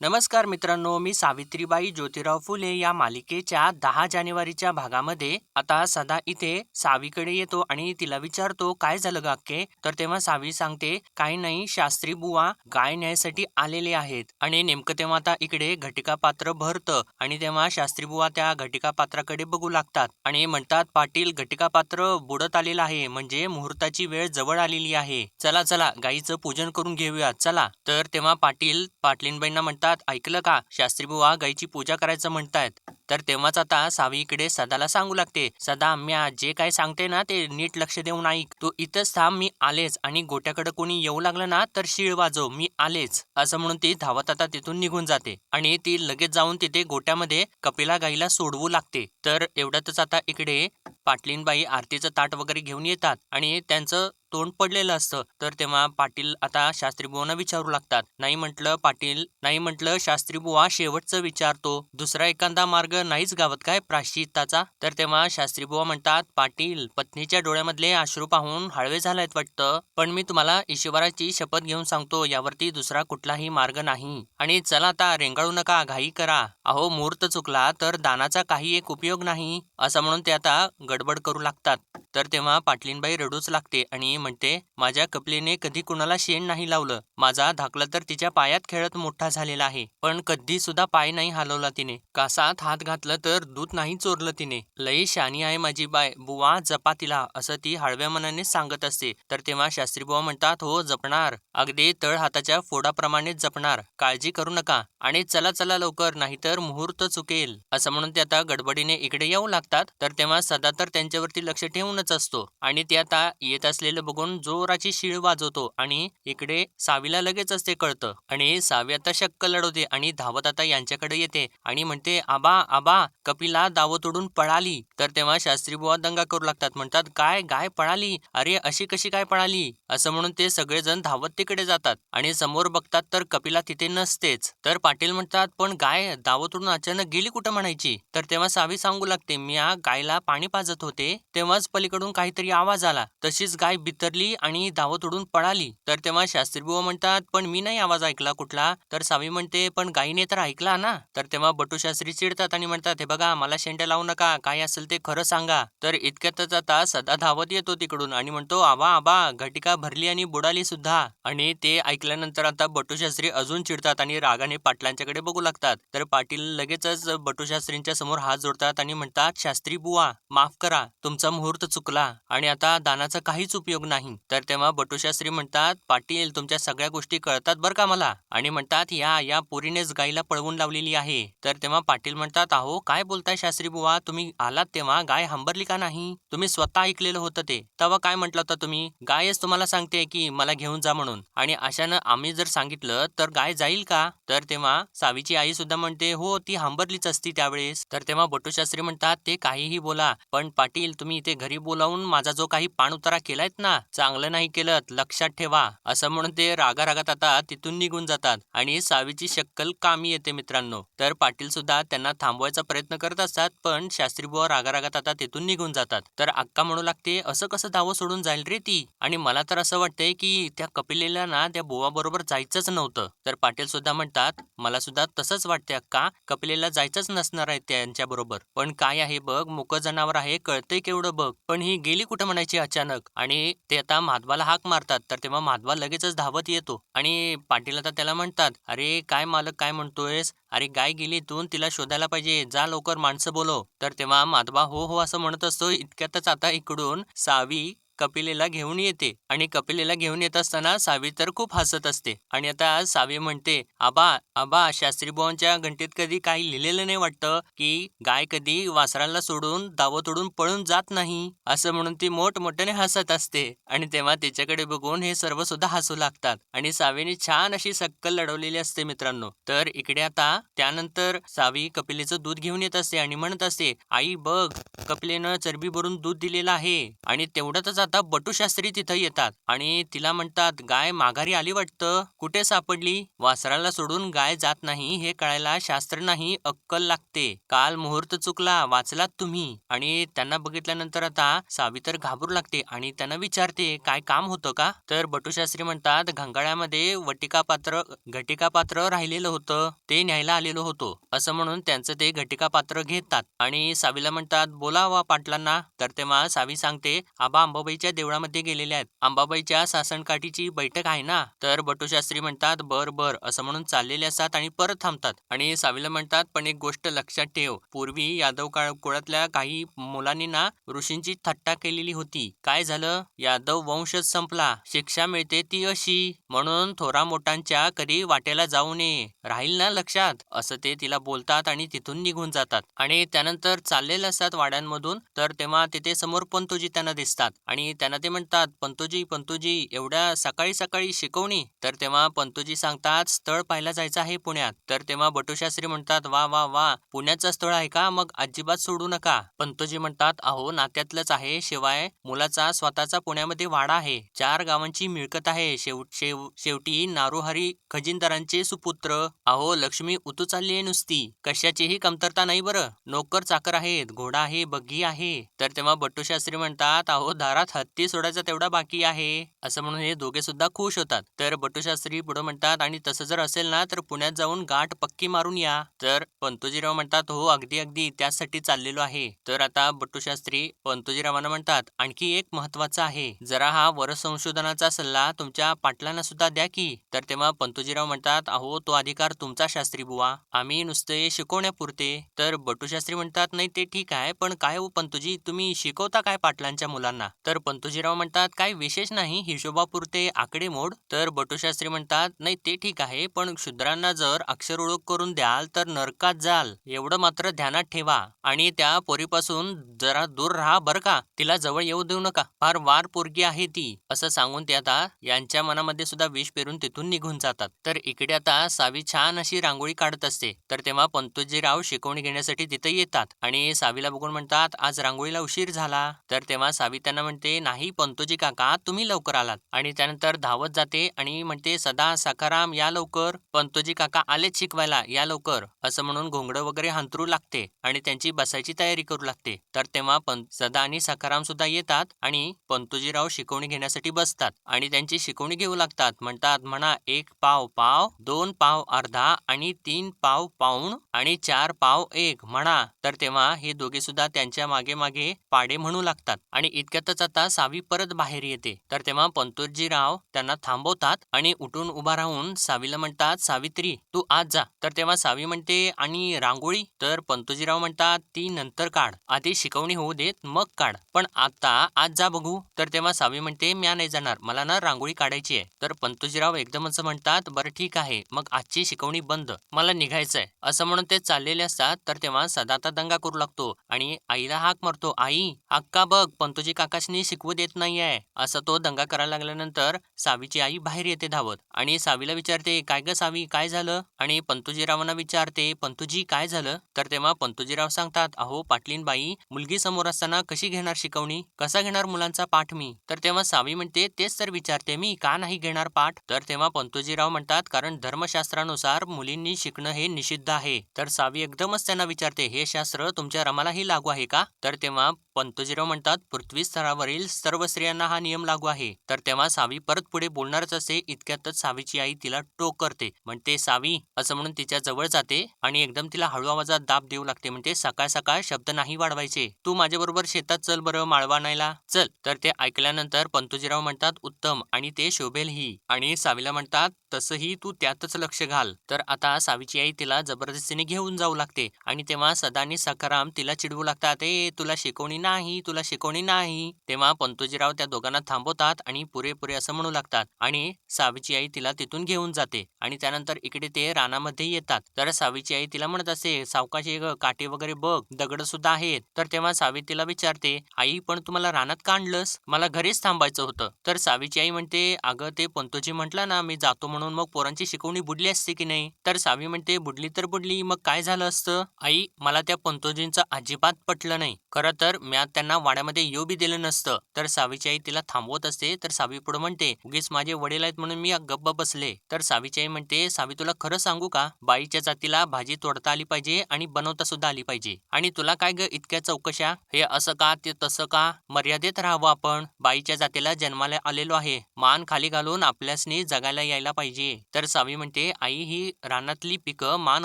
नमस्कार मित्रांनो मी सावित्रीबाई ज्योतिराव फुले या मालिकेच्या दहा जानेवारीच्या भागामध्ये आता सदा इथे सावीकडे येतो आणि तिला विचारतो काय झालं गाके तर तेव्हा सावी सांगते काही नाही शास्त्री बुवा गाय न्यायसाठी आलेले आहेत आणि नेमकं तेव्हा आता इकडे घटिका पात्र भरतं आणि तेव्हा शास्त्री बुवा त्या घटिका पात्राकडे बघू लागतात आणि म्हणतात पाटील घटिका पात्र बुडत आलेलं आहे म्हणजे मुहूर्ताची वेळ जवळ आलेली आहे. चला चला गाईचं पूजन करून घेऊया. चला. तर तेव्हा पाटील पाटलींबाईंना म्हणतात ऐकलं का? शास्त्री बुवा गाईची पूजा करायचं म्हणतायत. तर तेव्हाच आता सावी इकडे सदाला सांगू लागते सदा म्या जे काय सांगते ना ते नीट लक्ष देऊन ऐक. तू इथंच थांब मी आलेच. आणि गोट्याकडे कोणी येऊ लागलं ना तर शिळ वाजव मी आलेच. असं म्हणून ती धावत आता तिथून निघून जाते. आणि ती लगेच जाऊन तिथे गोट्यामध्ये कपिला गाईला सोडवू लागते. तर एवढ्यातच आता इकडे पाटलीनबाई आरतीचं ताट वगैरे घेऊन येतात. आणि त्यांचं तोंड पडलेलं असतं. तर तेव्हा पाटील आता शास्त्री बुवांना विचारू लागतात. नाही म्हटलं पाटील नाही म्हटलं शास्त्री बुवा शेवटचं विचारतो. दुसरा एखादा मार्ग नाहीच गावत काय प्राश्चित्ताचा तर तेव्हा शास्त्री बुवा म्हणतात पाटील पत्नीच्या डोळ्यामधले अश्रू पाहून हळवे झालेत वाटतं. पण मी तुम्हाला ईश्वराची शपथ घेऊन सांगतो यावरती दुसरा कुठलाही मार्ग नाही. आणि चला आता रेंगाळू नका घाई करा. अहो मुहूर्त चुकला तर दानाचा काही एक उपयोग नाही. असं म्हणून ते आता गडबड करू लागतात. तर तेव्हा पाटलीनबाई रडूच लागते आणि म्हणते माझ्या कपलीने कधी कुणाला शेण नाही लावलं. माझा धाकला तर तिच्या पायात खेळत मोठा झालेला आहे. पण कधी सुद्धा पाय नाही हलवला तिने. कासात हात घातलं तर दूध नाही चोरलं तिने. लई शानी आहे माझी बाय. बुवा जपा तिला असं ती हळव्या मनाने सांगत असते. तर तेव्हा शास्त्री बुवा म्हणतात हो जपणार. अगदी तळ हाताच्या फोडाप्रमाणेच जपणार. काळजी करू नका. आणि चला चला लवकर नाहीतर मुहूर्त चुकेल. असं म्हणून ते आता गडबडीने इकडे येऊ लागतात. तर तेव्हा सदा तर त्यांच्यावरती लक्ष ठेवूनच असतो. आणि ते आता येत असलेलं बघून जोराची शिळ वाजवतो आणि इकडे सावीला लगेच असते कळतं. आणि सावी आता शक्क लढवते आणि धावत आता यांच्याकडे येते. आणि म्हणते आबा आबा कपिला दावत उडून पळाली. तर तेव्हा शास्त्री बुवा दंगा करू लागतात. म्हणतात काय गाय पळाली? अरे अशी कशी काय पळाली? असं म्हणून ते सगळेजण धावत तिकडे जातात. आणि समोर बघतात तर कपिला तिथे नसतेच. तर पाटील म्हणतात पण गाय दावतोडून अचानक गेली कुठं म्हणायची? तर तेव्हा सावी सांगू लागते मी या गायला पाणी पाजत होते. तेव्हाच पलीकडून काहीतरी आवाज आला. तशीच गाय चितरली आणि धावत उडून पळाली. तर तेव्हा शास्त्री बुवा म्हणतात पण मी नाही आवाज ऐकला कुठला. तर सावी म्हणते पण गायीने तर ऐकला ना. तर तेव्हा बटू शास्त्री चिडतात आणि म्हणतात हे बघा मला शेंड्या लावू नका काय असेल ते खरं सांगा. तर इतक्यातच आता सदा धावत येतो तिकडून आणि म्हणतो आबा आबा घटिका भरली आणि बुडाली सुद्धा. आणि ते ऐकल्यानंतर आता बटू शास्त्री अजून चिडतात आणि रागाने पाटलांच्याकडे बघू लागतात. तर पाटील लगेचच बटू शास्त्रींच्या समोर हात जोडतात आणि म्हणतात शास्त्री बुवा माफ करा तुमचा मुहूर्त चुकला आणि आता दानाचा काहीच उपयोग नाही. तर तेव्हा बटुशास्त्री म्हणतात पाटील तुमच्या सगळ्या गोष्टी कळतात बरं का मला? आणि म्हणतात या या पोरीनेच गायीला पळवून लावलेली आहे. तर तेव्हा पाटील म्हणतात अहो काय बोलताय शास्त्री बुवा? तुम्ही आलात तेव्हा गाय हंबरली का नाही? तुम्ही स्वतः ऐकलेलं होतं ते. तेव्हा काय म्हटलं होतं तुम्ही? गायच तुम्हाला सांगते की मला घेऊन जा म्हणून. आणि अशानं आम्ही जर सांगितलं तर गाय जाईल का? तर तेव्हा सावीची आई सुद्धा म्हणते हो ती हंबरलीच असती त्यावेळेस. तर तेव्हा बटूशास्त्री म्हणतात ते काहीही बोला पण पाटील तुम्ही इथे घरी बोलावून माझा जो काही पाणउतारा केलायत ना चांगलं नाही केलं लक्षात ठेवा. असं म्हणून ते रागा रागात आता तिथून निघून जातात आणि सावीची शक्कल कामी येते मित्रांनो. तर पाटील सुद्धा त्यांना थांबवायचा प्रयत्न करत असतात पण शास्त्री बुवा रागा रागात आता तिथून निघून जातात. तर अक्का म्हणू लागते असं कसं धावं सोडून जाईल रे ती? आणि मला तर असं वाटतंय की त्या कपिलेला ना त्या बुवा बरोबर जायचंच नव्हतं. तर पाटील सुद्धा म्हणतात मला सुद्धा तसंच वाटते अक्का. कपिलेला जायचंच नसणार आहे त्यांच्या बरोबर. पण काय आहे बघ मुक जनावर आहे कळतंय केवढं बघ. पण ही गेली कुठं म्हणायची अचानक? आणि ते आता माधवाला हाक मारतात. तर तेव्हा माधवा लगेचच धावत येतो आणि पाटील आता त्याला म्हणतात अरे काय मालक काय म्हणतोयस? अरे गाय गेली तू तिला शोधायला पाहिजे. जा लवकर माणसं बोलव. तर तेव्हा माधवा हो हो असं म्हणत असतो. इतक्यातच आता इकडून सावी कपिलेला घेऊन येते आणि कपिलेला घेऊन येत असताना सावी तर खूप हसत असते. आणि आता सावी म्हणते आबा आबा शास्त्रीबुवांच्या घंटेत कधी काही लिहिलेलं नाही वाटतं की गाय कधी वासराला सोडून दावं तोडून पळून जात नाही. असं म्हणून ती मोठमोठ्याने हसत असते. आणि तेव्हा तिच्याकडे बघून हे सर्व सुद्धा हसू लागतात. आणि सावीने छान अशी सक्कल लढवलेली असते मित्रांनो. तर इकडे आता त्यानंतर सावी कपिलेचं दूध घेऊन येत असते आणि म्हणत असते आई बघ कपिलेनं चरबी भरून दूध दिलेलं आहे आणि तेवढ्यातच आता बटूशास्त्री तिथं येतात आणि तिला म्हणतात गाय माघारी आली वाटतं. कुठे सापडली? वासराला सोडून गाय जात नाही हे कळायला शास्त्र नाही अक्कल लागते. काल मुहूर्त चुकला वाचलात तुम्ही. आणि त्यांना बघितल्यानंतर आता सावी तर घाबरू लागते आणि त्यांना विचारते काय काम होतं का? तर बटूशास्त्री म्हणतात घंगाळ्यामध्ये वटिका पात्र घटिका पात्र राहिलेलं होतं. ते न्यायला आलेलो होतो. असं म्हणून त्यांचं ते घटिका पात्र घेतात. आणि सावीला म्हणतात बोलावा पाटलांना. तर तेव्हा सावी सांगते आबा अंबाबाईच्या देवळामध्ये गेलेले आहेत. अंबाबाईच्या सासणकाठीची बैठक आहे ना? तर बटूशास्त्री म्हणतात बर बर असं म्हणून चाललेले असतात आणि परत थांबतात. आणि सावीला म्हणतात पण एक गोष्ट लक्षात ठेव. पूर्वी यादव काळ कुळातल्या काही मुलांनी ना ऋषींची थट्टा केलेली होती. काय झालं? यादव वंशच संपला. शिक्षा मिळते ती अशी. म्हणून थोरा मोठ्यांच्या कधी वाटेला जाऊ नये. राहील ना लक्षात? असं ते तिला बोलतात आणि तिथून निघून जातात. आणि त्यानंतर चाललेले असतात वाड्यांमधून तर तेव्हा तिथे समोर पंतोजी त्यांना दिसतात. आणि त्यांना ते म्हणतात पंतोजी पंतोजी एवढ्या सकाळी सकाळी शिकवणी. तर तेव्हा पंतोजी सांगतात स्थळ पाहायला जायचं आहे पुण्यात. तर तेव्हा बटुशास्त्री म्हणतात वा वा वा पुण्याचं स्थळ आहे का? मग अजिबात सोडू नका. पंतोजी म्हणतात अहो नात्यातलंच आहे. शिवाय मुलाचा स्वतःचा पुण्यामध्ये वाडा आहे. चार गावांची मिळकत आहे. शेव शेव शेवटी नारूहरी खजिनदारांचे सुपुत्र. अहो लक्ष्मी उतू चालली आहे नुसती. कशाचीही कमतरता नाही बरं. नोकर चाकर आहेत. घोडा आहे. बग्गी आहे. तर तेव्हा बट्टूशास्त्री म्हणतात अहो दारात हत्ती सोडायचा तेवढा बाकी आहे असं म्हणून हे दोघे सुद्धा खुश होतात. तर बटुशास्त्री पुढे म्हणतात आणि तसं जर असेल ना तर पुण्यात जाऊन गाठ पक्की मारून या. तर पंतोजीराव म्हणतात हो अगदी अगदी त्यासाठी चाललेलो आहे. तर आता बट्टूशास्त्री पंतोजीरावांना म्हणतात आणखी एक महत्त्वाचा आहे. जरा हा वर संशोधनाचा सल्ला तुमच्या पाटलांना सुद्धा द्या की. तर तेव्हा पंतोजीराव म्हणतात अहो तो अधिकार तुमचा शास्त्री बुवा. आम्ही नुसते शिकवण्यापुरते. तर बटूशास्त्री म्हणतात नाही ते ठीक आहे पण काय हो पंतोजी तुम्ही शिकवता काय पाटलांच्या मुलांना? तर पंतोजीराव म्हणतात काय विशेष नाही हिशोबापुरते आकडेमोड तर बटूशास्त्री म्हणतात नाही ते ठीक आहे पण शूद्रांना जर अक्षर ओळख करून द्याल तर नरकात जाल. एवढं मात्र ध्यानात ठेवा. आणि त्या पोरीपासून जरा दूर राहा बरं का तिला जवळ येऊ देऊ नका. फार वार पोरगी आहे ती. असं सांगून ते आता यांच्या मनामध्ये सुद्धा विष पेरून तिथून निघून जातात. तर इकडे आता सावी छान अशी रांगोळी काढत असते. तर तेव्हा पंतोजीराव शिकवणी घेण्यासाठी तिथे येतात. आणि सावीला बघून म्हणतात आज रांगोळीला उशीर झाला. तर तेव्हा सावी त्यांना म्हणते नाही पंतोजी काका तुम्ही लवकर आलात. आणि त्यानंतर धावत जाते आणि म्हणते सदा सखाराम या लवकर. पंतोजी काका आलेच शिकवायला या लवकर. असं म्हणून घोंगडं वगैरे हंतरू लागते आणि त्यांची बसायची तयारी करू लागते. तर तेव्हा सदा आणि सखाराम सुद्धा येतात आणि पंतोजीराव शिकवणी घेण्यासाठी बसतात आणि त्यांची शिकवणी घेऊ लागतात. म्हणतात म्हणा एक पाव पाव दोन पाव अर्धा आणि तीन पाव पाऊण आणि चार पाव एक. म्हणा. तर तेव्हा हे दोघे सुद्धा त्यांच्या मागे मागे पाडे म्हणू लागतात आणि इतक्यातच आता सावी परत बाहेर येते. तर तेव्हा पंतोजीराव त्यांना थांबवतात आणि उठून उभा राहून सावीला म्हणतात सावित्री तू आज जा. तर तेव्हा सावी म्हणते आणि रांगोळी? तर पंतोजीराव म्हणतात ती नंतर काढ. आधी शिकवणी होऊ देत मग काढ. पण आता आज जा बघू. तर तेव्हा सावी म्हणते म्या नाही जाणार. मला ना रांगोळी काढायची आहे. तर पंतोजीराव एकदमच म्हणतात बरं ठीक आहे. मग आजची शिकवणी बंद. मला निघायचंय. असं म्हणून ते चाललेले असतात. तर तेव्हा सदाता दंगा करू लागतो आणि आईला हाक मारतो आई अक्का बघ. पंतोजी काकाशनी शिकवू देत नाहीये. असं तो दंगा करायला लागल्यानंतर सावीची आई बाहेर येते धावत. आणि सावीला विचारते काय ग सावी? काय झालं? आणि पंतोजीरावांना विचारते पंतोजी काय झालं? तर तेव्हा पंतोजीराव सांगतात अहो पाटलीन बाई मुलगी समोर असताना कशी घेणार शिकवणी? कसा घेणार मुलांचा पाठ मी? तर तेव्हा सावी म्हणते तेच तर विचारते मी का नाही घेणार पाठ? तर तेव्हा पंतोजीराव म्हणतात कारण धर्मशास्त्रानुसार मुलींनी शिकणं हे निषिद्ध आहे. तर सावी एकदमच त्यांना विचारते हे शास्त्र तुमच्या रमालाही लागू आहे का? तर तेव्हा पंतोजीराव म्हणतात पृथ्वी स्तरावरील सर्व स्त्रियांना हा नियम लागू आहे. तर तेव्हा सावी परत पुढे बोलणारच असे इतक्यातच सावीची आई तिला टोक करते म्हणते सावी असं म्हणून तिच्या जवळ जाते आणि एकदम तिला हळू आवाजात दाब देऊ लागते. म्हणते सकाळ सकाळ शब्द नाही वाढवायचे. तू माझ्याबरोबर शेतात चल बरं माळवा आणायला चल. तर ते ऐकल्यानंतर पंतोजीराव म्हणतात उत्तम. आणि ते शोभेलही आणि सावीला म्हणतात तसंही तू त्यातच लक्ष घाल. तर आता सावीची आई तिला जबरदस्तीने घेऊन जाऊ लागते. आणि तेव्हा सदानी आणि सखाराम तिला चिडवू लागतात ए तुला शिकवणी नाही तुला शिकवणी नाही. तेव्हा पंतोजीराव त्या दोघांना थांबवतात आणि पुरेपुरे असं म्हणू लागतात. आणि सावीची आई तिला तिथून घेऊन जाते आणि त्यानंतर इकडे ते रानामध्ये येतात. तर सावीची आई तिला म्हणत असे सावकाशी काटे वगैरे बघ दगड सुद्धा आहेत. तर तेव्हा सावी तिला विचारते आई पण तुम्हाला रानात का आणलंस? मला घरीच थांबायचं होतं. तर सावीची आई म्हणते अगं ते पंतोजी म्हटलं ना मी जातो म्हणून मग पोरांची शिकवणी बुडली असते की नाही? तर सावी म्हणते बुडली तर बुडली मग काय झालं असतं? आई मला त्या पंतोजींचं अजिबात पटलं नाही. खरं तर म्या त्यांना वाड्यामध्ये येऊ बी दिलं नसतं. तर सावीची आई तिला थांबवत असते. तर सावी पुढे म्हणते उगीच माझे वडील आहेत म्हणून मी गप्प बसले. तर सावीची आई म्हणते सावी तुला खरं सांगू का? बाईच्या जातीला भाजी तोडता आली पाहिजे आणि बनवता सुद्धा आली पाहिजे. आणि तुला काय ग इतक्या चौकशा? हे असं का ते तसं का? मर्यादेत राहावं आपण. बाईच्या जातीला जन्माला आलेलो आहे. मान खाली घालून आपल्यासनी जगायला यायला पाहिजे. तर सावी म्हणते आई ही रानातली पिकं मान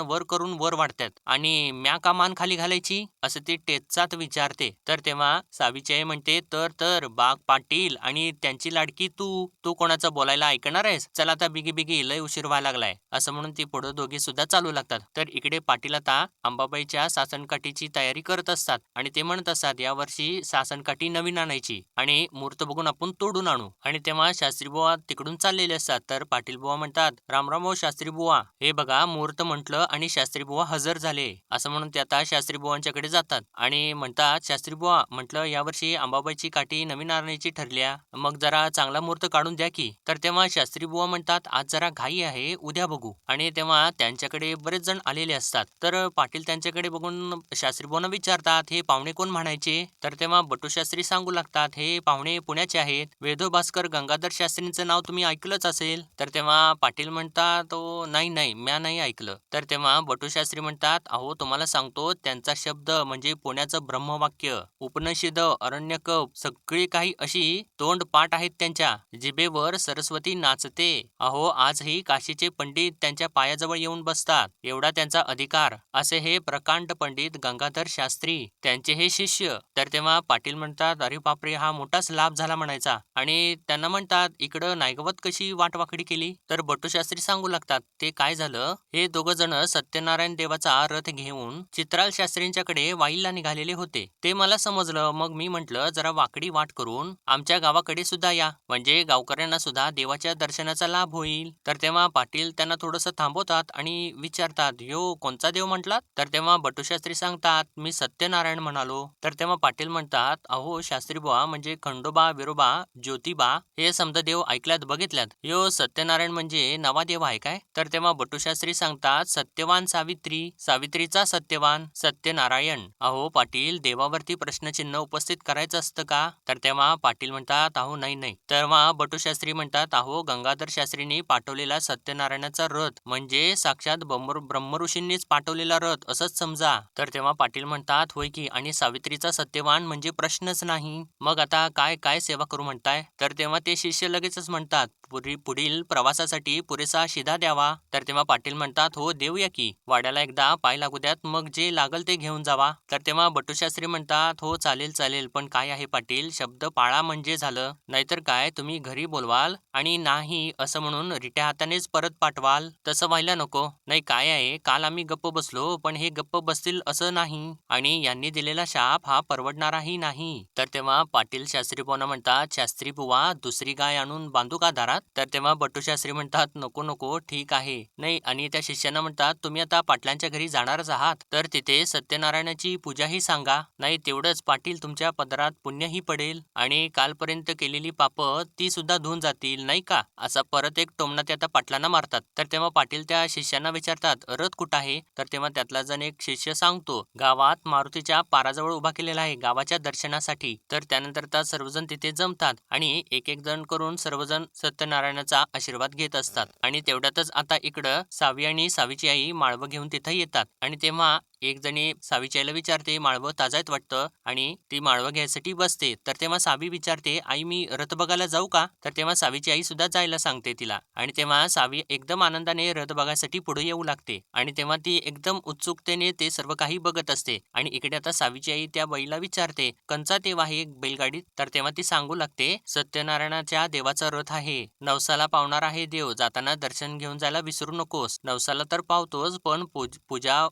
वर करून वर वाढतात. आणि म्या का मान खाली घालायची? असं ती टेचात विचारते. तर तेव्हा सावीची आई म्हणते तर तर बाग पाटील आणि त्यांची लाडकी तू. तू कोणाचं बोलायला ऐकणार आहेस? चला आता बिगी बिगी लय उशीर व्हायला लागलाय. असं म्हणून ती पुढे दोघी सुद्धा चालू लागतात. तर इकडे पाटील आता अंबाबाईच्या सासनकाठीची तयारी करत असतात आणि ते म्हणत असतात यावर्षी सासनकाठी नवीन आणायची आणि मूर्त बघून आपण तोडून आणू. आणि तेव्हा शास्त्री बुवा तिकडून चाललेले असतात. तर पाटील बुवा म्हणतात रामराम हो शास्त्री बुवा. हे बघा मुहूर्त म्हटलं आणि शास्त्री बुवा हजर झाले. असं म्हणून ते आता शास्त्री बुवांच्याकडे जातात आणि म्हणतात शास्त्री बुवा म्हटलं यावर्षी अंबाबाईची काठी नवीन आणायची ठरल्या. मग जरा चांगला मुहूर्त काढून द्या की. तर तेव्हा शास्त्री बुवा म्हणतात आज जरा घाई आहे उद्या बघू. आणि तेव्हा त्यांच्याकडे बरेच जण आलेले असतात. तर पाटील त्यांच्याकडे बघून शास्त्री विचारतात हे पाहुणे कोण म्हणायचे? तर तेव्हा बटू शास्त्री सांगू लागतात हे पाहुणे पुण्याचे आहेत. वेदो भास्कर गंगाधर शास्त्रींचं नाव तुम्ही ऐकलंच असेल. तर तेव्हा पाटील म्हणतात तो नाही नाही म्या नाही ऐकलं. तर तेव्हा बटू शास्त्री म्हणतात अहो तुम्हाला सांगतो त्यांचा शब्द म्हणजे पुण्याचं ब्रह्मवाक्य उपनिषद अरण्यक सगळी काही अशी तोंड पाठ आहेत त्यांच्या. जिबेवर सरस्वती नाचते. अहो आजही काशीचे पंडित त्यांच्या पायाजवळ येऊन बसतात. एवढा त्यांचा अधिकार. असे हे प्रकांड पंडित गंगाधर शास्त्री. त्यांचे हे शिष्य. तर तेव्हा पाटील म्हणतात अरे बापरे हा मोठाच लाभ झाला म्हणायचा. आणि त्यांना म्हणतात इकडं नायगवत कशी वाटवाकडी केली? तर बटू शास्त्री सांगू लागतात ते काय झालं? हे दोघ जण सत्यनारायण देवाचा रथ घेऊन चित्राल शास्त्रींच्याकडे वाईलला निघालेले होते. ते मला समजलं. मग मी म्हंटल जरा वाकडी वाट करून आमच्या गावाकडे सुद्धा या. म्हणजे गावकऱ्यांना सुद्धा देवाच्या दर्शनाचा लाभ होईल. तर तेव्हा पाटील त्यांना थोडस थांबवतात आणि विचारतात यो कोणचा देव म्हटलात? तर तेव्हा बटू शास्त्री सांगतात मी सत्यनारायण म्हणालो. तर तेव्हा पाटील म्हणतात अहो शास्त्री बुवा म्हणजे खंडोबा विरोबा ज्योतिबा हे समजा देव ऐकल्यात बघितल्यात. यो सत्यनारायण म्हणजे नवा देव आहे काय? तर तेव्हा बटू शास्त्री सांगतात सत्यवान सावित्री सावित्रीचा सत्यवान सत्यनारायण. अहो पाटील देवावरती प्रश्नचिन्ह उपस्थित करायचं असतं का? तर तेव्हा पाटील म्हणतात अहो नाही नाही. तेव्हा बटू शास्त्री म्हणतात अहो गंगाधर शास्त्रींनी पाठवलेला सत्यनारायणाचा रथ म्हणजे साक्षात ब्रह्म ब्रह्मऋषींनीच पाठवलेला रथ असंच समजा. तर तेव्हा पाटील म्हणतात होय की आणि सावित्रीचा सत्यवान म्हणजे प्रश्नच नाही. मग आता काय काय सेवा करू म्हणताय? तर तेव्हा ते शिष्य लगेचच म्हणतात पुरी पुढील प्रवासासाठी पुरेसा शिधा द्यावा. तर तेव्हा पाटील म्हणतात हो देऊया की. वाड्याला एकदा पाय लागू द्यात मग जे लागल ते घेऊन जावा. तर तेव्हा बटुशास्त्री म्हणतात हो चालेल चालेल. पण काय आहे पाटील? शब्द पाळा म्हणजे झालं. नाहीतर काय? तुम्ही घरी बोलवाल आणि नाही असं म्हणून रिट्या हातानेच परत पाठवाल. तसं व्हायला नको. नाही काय आहे? काल आम्ही गप्प बसलो पण हे गप्प बसतील असं नाही. आणि यांनी दिलेला शाप हा परवडणाराही नाही. तर तेव्हा पाटील शास्त्री पोना म्हणतात शास्त्री बुवा दुसरी गाय आणून बांधू का दारात? तर तेव्हा बटू शास्त्री म्हणतात नको नको ठीक आहे. नाही आणि त्या शिष्यांना म्हणतात तुम्ही आता पाटलांच्या घरी जाणारच आहात तर तिथे सत्यनारायणाची पूजाही सांगा. नाही तेवढंच पाटील तुमच्या पदरात पुण्यही पडेल आणि कालपर्यंत केलेली पाप ती सुद्धा धुवून जातील नाही का? असा परत एक टोमणा ते आता पाटलांना मारतात. तर तेव्हा पाटील त्या शिष्यांना विचारतात रथ कुठं आहे? तर तेव्हा त्यातला जण एक शिष्य सांगतो गावात मारुतीच्या पाराजवळ उभा केलेला आहे गावाच्या दर्शनासाठी. तर त्यानंतर त्या सर्वजण तिथे जमतात आणि एक एक जण करून सर्वजण सत्य सत्यनारायणाचा आशीर्वाद घेत असतात. आणि तेवढ्यातच आता इकडं सावी आणि सावीची आई माळवं घेऊन तिथं येतात. आणि तेव्हा एक जणी सावीची आईला विचारते माळवं ताजायत वाटतं? आणि ती माळवं घ्यायसाठी बसते. तर तेव्हा सावी विचारते आई मी रथ बघायला जाऊ का? तर तेव्हा सावीची आई सुद्धा जायला सांगते तिला. आणि तेव्हा सावी एकदम आनंदाने रथ बघायसाठी पुढे येऊ लागते. आणि तेव्हा ती एकदम उत्सुकतेने ते सर्व काही बघत असते. आणि इकडे आता सावीची आई त्या बैला विचारते कंचा तेव्हा आहे बैलगाडीत तर तेव्हा ती सांगू लागते सत्यनारायणाच्या देवाचा रथ आहे. नवसाला पावणार आहे देव. जाताना दर्शन घेऊन जायला विसरू नकोस. नवसाला तर पावतोच पण पूज- पूजा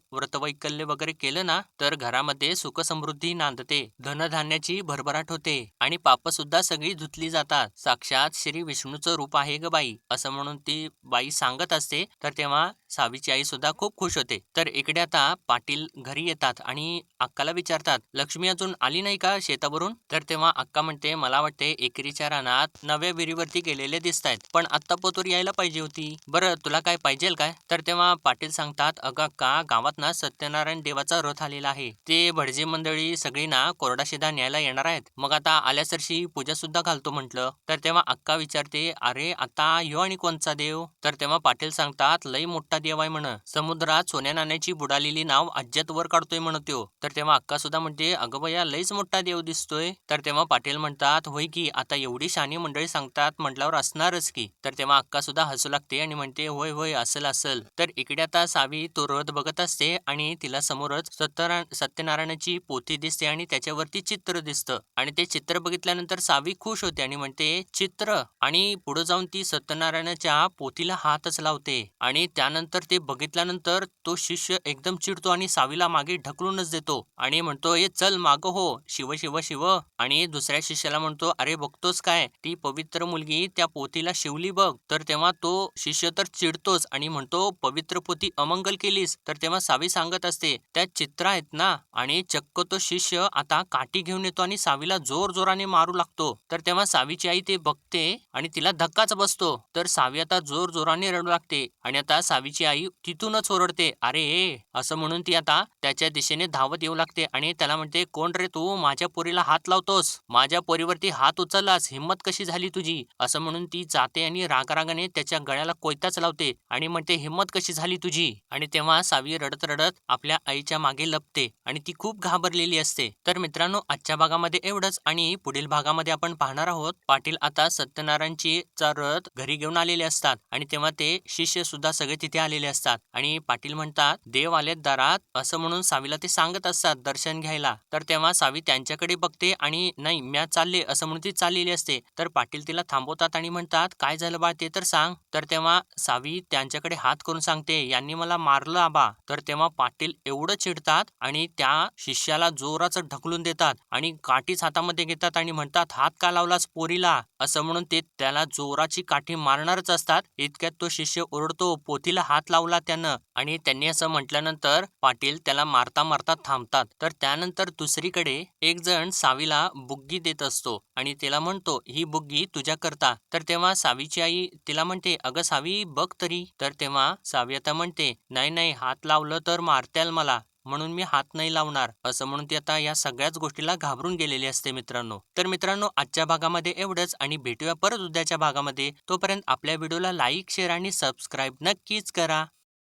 व्रतवैकल्य वगैरे केलं ना तर घरामध्ये सुखसमृद्धी नांदते. धनधान्याची भरभराट होते आणि पाप सुद्धा सगळी धुतली जातात. साक्षात श्री विष्णूचं रूप आहे ग बाई असं म्हणून ती बाई सांगत असते. तर तेव्हा सावीची आई सुद्धा खूप खुश होते. तर इकडे आता पाटील घरी येतात आणि अक्काला विचारतात लक्ष्मी अजून आली नाही का शेतावरून? तर तेव्हा अक्का म्हणते मला वाटते एकेरीच्या रानात नव्या विहिरीवरती गेलेले दिसत आहेत पण आत्ता पोतूर यायला पाहिजे होती. बरं तुला काय पाहिजेल काय? तर तेव्हा पाटील सांगतात अगं अक्का गावात ना सत्यनारायण कारण देवाचा रथ आलेला आहे. ते भटजे मंडळी सगळी ना कोरडा शिधा न्यायला येणार आहेत. मग आता आल्यासरशी पूजा सुद्धा घालतो म्हटलं. तर तेव्हा अक्का विचारते अरे आता यो आणि कोणचा देव? तर तेव्हा पाटील सांगतात लई मोठा देव आहे म्हण. समुद्रात सोन्या नाण्याची बुडालेली नाव अज्जत वर काढतोय म्हणतो तर तेव्हा अक्का सुद्धा म्हणते अगं बया लईच मोठा देव दिसतोय. तर तेव्हा पाटील म्हणतात होय की आता एवढी शानी मंडळी सांगतात म्हटल्यावर असणारच की. तर तेव्हा अक्का सुद्धा हसू लागते आणि म्हणते होय होय असल असल. तर इकडे आता सावी तो रथ बघत असते आणि तिला समोरच सत्यनारायण सत्यनारायणाची पोथी दिसते आणि त्याच्यावरती चित्र दिसतं. आणि ते चित्र बघितल्यानंतर सावी खुश होते आणि म्हणते चित्र. आणि पुढे जाऊन ती सत्यनारायणाच्या पोथीला हातच लावते. आणि त्यानंतर ते बघितल्यानंतर तो शिष्य एकदम चिडतो आणि सावीला मागे ढकलूनच देतो. आणि म्हणतो ये चल माग हो. शिव शिव शिव. आणि दुसऱ्या शिष्याला म्हणतो अरे बघतोस काय? ती पवित्र मुलगी त्या पोथीला शिवली बघ. तर तेव्हा तो शिष्य तर चिडतोच आणि म्हणतो पवित्र पोथी अमंगल केलीस. तर तेव्हा सावी सांगत असते त्या चित्र आहेत ना? आणि चक्क तो शिष्य आता काठी घेऊन येतो आणि सावीला जोर जोराने मारू लागतो. तर तेव्हा सावीची आई ते बघते आणि तिला धक्काच बसतो. तर सावी आता जोर जोराने रडू लागते आणि आता सावीची आई तिथूनच ओरडते अरे असं म्हणून ती आता त्याच्या दिशेने धावत येऊ लागते आणि त्याला म्हणते कोण रे तू? माझ्या पोरीला हात लावतोस. माझ्या पोरीवरती हात उचललास. हिंमत कशी झाली तुझी? असं म्हणून ती जाते आणि रागारागाने त्याच्या गळ्याला कोयताच लावते आणि म्हणते हिंमत कशी झाली तुझी? आणि तेव्हा सावी रडत रडत आपल्या आपल्या आईच्या मागे लपते आणि ती खूप घाबरलेली असते. तर मित्रांनो आजच्या भागामध्ये एवढंच आणि पुढील भागामध्ये आपण पाहणार आहोत पाटील आता सत्यनारायणची चरत रथ घरी घेऊन आलेले असतात आणि तेव्हा ते शिष्य सुद्धा सगळे तिथे आलेले असतात. आणि पाटील म्हणतात देव आलेत दारात असं म्हणून सावीला ते सांगत असतात दर्शन घ्यायला. तर तेव्हा सावी त्यांच्याकडे बघते आणि नाही म्या चालले असं म्हणून ती चाललेली असते. तर पाटील तिला थांबवतात आणि म्हणतात काय झालं बा ते तर सांग. तर तेव्हा सावी त्यांच्याकडे हात करून सांगते यांनी मला मारलं आबा. तर तेव्हा पाटील एवढं चिडतात आणि त्या शिष्याला जोराचं ढकलून देतात आणि काठीच हातामध्ये घेतात आणि म्हणतात हात का लावलास पोरीला? असं म्हणून ते त्याला जोराची काठी मारणारच असतात. इतक्यात तो शिष्य ओरडतो पोथीला हात लावला त्यानं. आणि त्यांनी असं म्हटल्यानंतर पाटील त्याला मारता मारता थांबतात. तर त्यानंतर दुसरीकडे एक जण सावीला बुग्गी देत असतो आणि तिला म्हणतो ही बुग्गी तुझ्या करता. तर तेव्हा सावीची आई तिला म्हणते अगं सावी बघ तरी. तर तेव्हा सावी आता म्हणते नाही नाही हात लावलं तर मारत्याल मला म्हणून मी हात नाही लावणार असं म्हणून ती आता या सगळ्याच गोष्टीला घाबरून गेलेली असते मित्रांनो. तर मित्रांनो आजच्या भागामध्ये एवढंच आणि भेटूया परत उद्याच्या भागामध्ये. तोपर्यंत आपल्या व्हिडिओला लाईक शेअर आणि सबस्क्राईब नक्कीच करा.